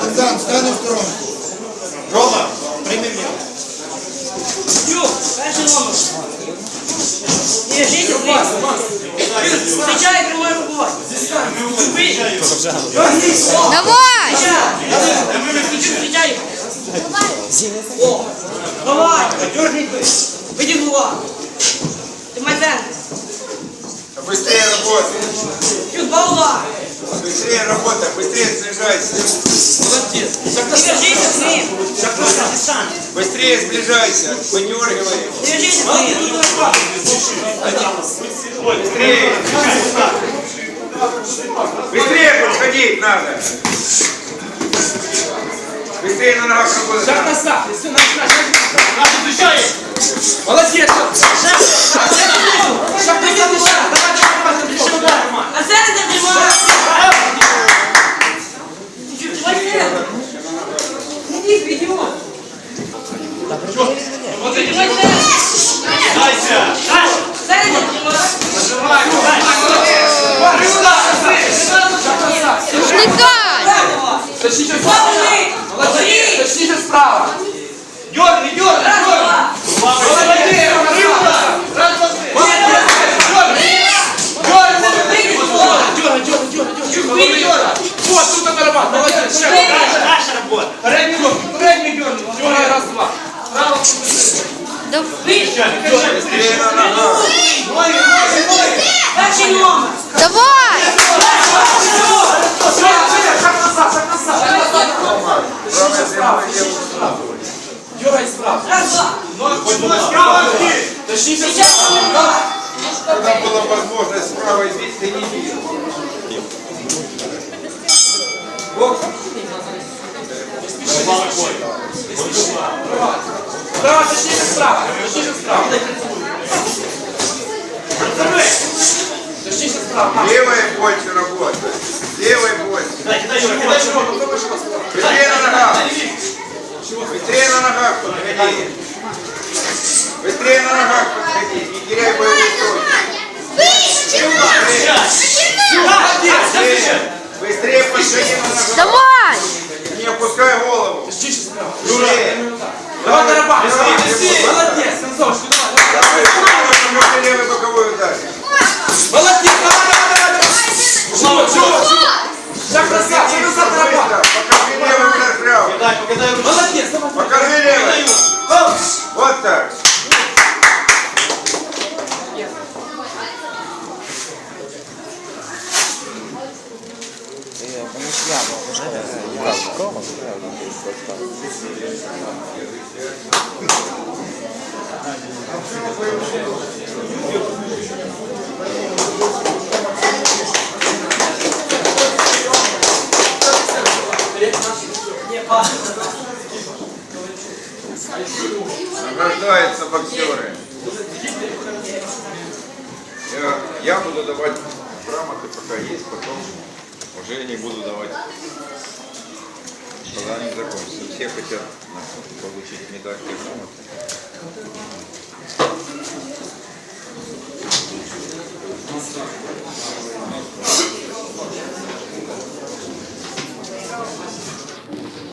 Богдан, встань в сторонку. Рома, прийми м'яч. Ю, перший номер. Ні, жіть, Зустрічай прямою рукою. Давай! Зустрічай. О, давай, дергай ти. Види голова. Ти майден. Быстрее работай. Ю, два. Быстрее работай, быстрее сближайся. Держіться з ним. Быстрее сближайся, подергивай. Держіться з ним. Быстрее. Быстрее подходить надо. Быстрее на ногах работать. Шаг назад, если на шаг назад, отвечай! Молодец! Шаг назад, шаг назад, давай, давай, давай, давай, А зараз не тримай. Иди вперед. Вот эти Давай зараз. Дайся! Зараз не тримай. Вникай! Точніше справа! Молодец! Точніше справа! Дерни, дерни, Раз, дерни! два. Молодец! Раз, два, три! Дерни! Дерни! Дерни, дерни! Вот, тут это работа! Молодец! Сейчас! Наша работа. Передний дерни, передний дерни! Дерни, раз, два! Право, Да- Точніше справа! Дергай справа! Раз, два. Точніше Сейчас справа! удар. Когда была возможность справа избить, ты не бил. Бокс. Справа, точніше справа! Точніше справа! Точніше справа! Левая больше работает. Левая больше. Быстрее на ногах. Быстрее на ногах подходи. Быстрее на ногах подходи. Не теряй боевой Быстрее подходи на ногах. Давай! Не опускай голову. Быстрее. Давай, Тарабан! Молодец! Концовочку, давай! давай. Можно левый боковой удар. Молодец! Награждаются боксеры. Я, я буду давать грамоты, пока есть, потом уже не буду давать, когда они закончатся. Все хотят ну, получить медальки и грамоты.